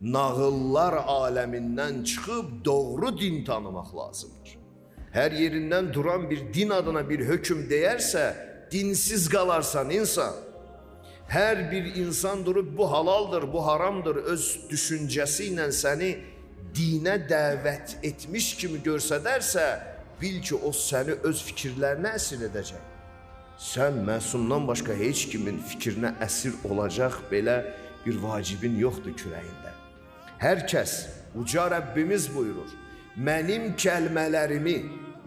nağıllar aləmindən çıxıb doğru din tanımaq lazımdır. Hər yerindən duran bir din adına bir hökm deyərsə, dinsiz qalarsan insan. Hər bir insan durub bu halaldır, bu haramdır öz düşüncəsi ilə səni dinə dəvət etmiş kimi görsədərsə, bil ki, o səni öz fikirlərinə əsir edəcək. Sən məsumdan başqa heç kimin fikrinə əsir olacaq belə bir vacibin yoxdur kürəyində. Hər kəs uca Rəbbimiz buyurur. Mənim kəlmələrimi,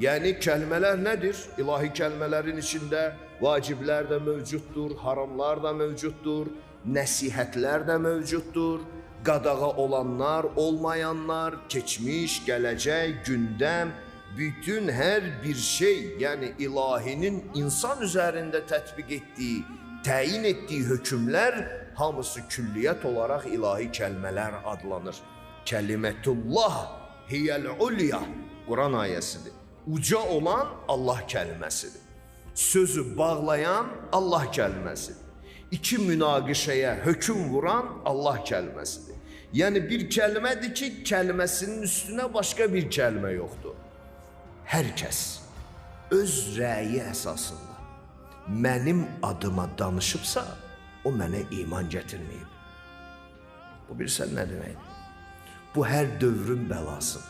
yəni kəlmələr nədir? İlahi kəlmələrin içində vaciblər də mövcuddur, haramlar da mövcuddur, nəsihətlər də mövcuddur, qadağa olanlar, olmayanlar, keçmiş, gələcək, gündəm, bütün hər bir şey, yəni ilahinin insan üzərində tətbiq etdiyi, təyin etdiyi hökmlər hamısı külliyyət olaraq ilahi kəlmələr adlanır. Kəlimetullah hiyəl ulya Quran ayəsidir. Uca olan Allah kəlməsidir. Sözü bağlayan Allah kəlməsidir. İki münaqişəyə hökm vuran Allah kəlməsidir. Yəni bir kəlmədir ki, kəlməsinin üstünə başqa bir kəlmə yoxdur. Hər kəs öz rəyi əsasında mənim adıma danışıbsa, o mənə iman gətirməyib. Bu bilirsən nə deməkdir? Bu hər dövrün bəlasıdır.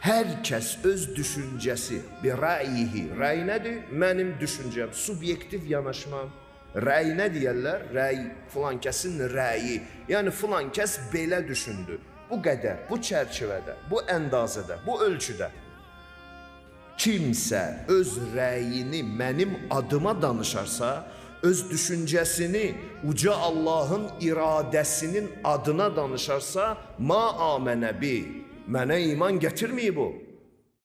Hər kəs öz düşüncəsi, bir rəyihi, rəy nədir? Mənim düşüncəm, subyektiv yanaşmam. Rəy nə deyirlər? Rəy filan kəsin rəyi. Yəni filan kəs belə düşündü. Bu qədər, bu çərçivədə, bu əndazədə, bu ölçüdə. Kimsə öz rəyini mənim adıma danışarsa, öz düşüncəsini uca Allahın iradəsinin adına danışarsa, ma amənə bi. Mənə iman gətirməyib o.